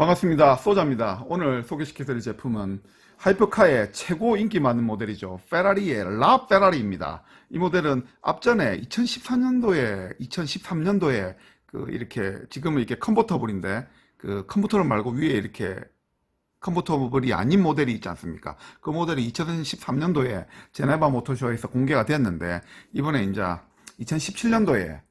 반갑습니다. 소자입니다. 오늘 소개시켜드릴 제품은 하이퍼카의 최고 인기 많은 모델이죠. 페라리의 라 페라리입니다. 이 모델은 앞전에 2014년도에, 2013년도에 그 이렇게 지금은 이렇게 컨버터블인데 그 컨버터블 말고 위에 이렇게 컨버터블이 아닌 모델이 있지 않습니까? 그 모델이 2013년도에 제네바 모터쇼에서 공개가 됐는데 이번에 이제 2017년도에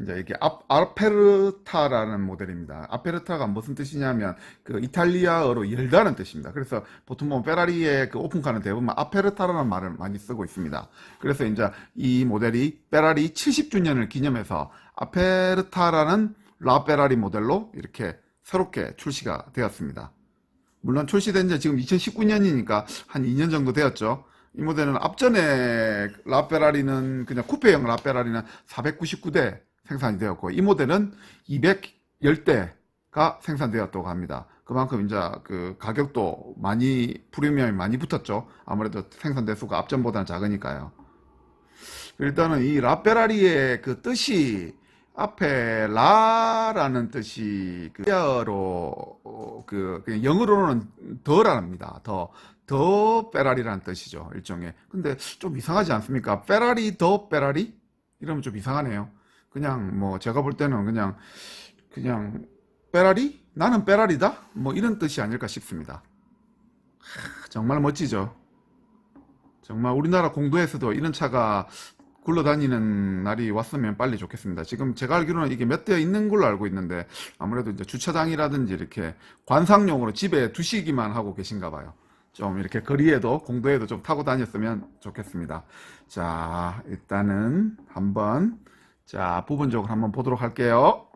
이제 이게 아, 아페르타라는 모델입니다. 아페르타가 무슨 뜻이냐면 그 이탈리아어로 열다는 뜻입니다. 그래서 보통 보면 페라리의 그 오픈카는 대부분 아페르타라는 말을 많이 쓰고 있습니다. 그래서 이제 이 모델이 페라리 70주년을 기념해서 아페르타라는 라 페라리 모델로 이렇게 새롭게 출시가 되었습니다. 물론 출시된 지 지금 2019년이니까 한 2년 정도 되었죠. 이 모델은 앞전에 라페라리는 그냥 쿠페형 라페라리는 499대 생산이 되었고 이 모델은 210대가 생산되었다고 합니다. 그만큼 이제 그 가격도 많이 프리미엄이 많이 붙었죠. 아무래도 생산 대수가 앞전보다는 작으니까요. 일단은 이 라페라리의 그 뜻이 앞에 라라는 뜻이 그 이어로 어, 그 영어로는 더랍니다. 더. 더 페라리라는 뜻이죠. 일종의. 근데 좀 이상하지 않습니까? 페라리 더 페라리? 이러면 좀 이상하네요. 그냥 뭐 제가 볼 때는 그냥 그냥 페라리? 나는 페라리다? 뭐 이런 뜻이 아닐까 싶습니다. 하, 정말 멋지죠. 정말 우리나라 공도에서도 이런 차가 굴러다니는 날이 왔으면 빨리 좋겠습니다. 지금 제가 알기로는 이게 몇 대 있는 걸로 알고 있는데 아무래도 이제 주차장이라든지 이렇게 관상용으로 집에 두시기만 하고 계신가 봐요. 좀 이렇게 거리에도 공도에도 좀 타고 다녔으면 좋겠습니다. 자, 일단은 한번 자, 부분적으로 한번 보도록 할게요.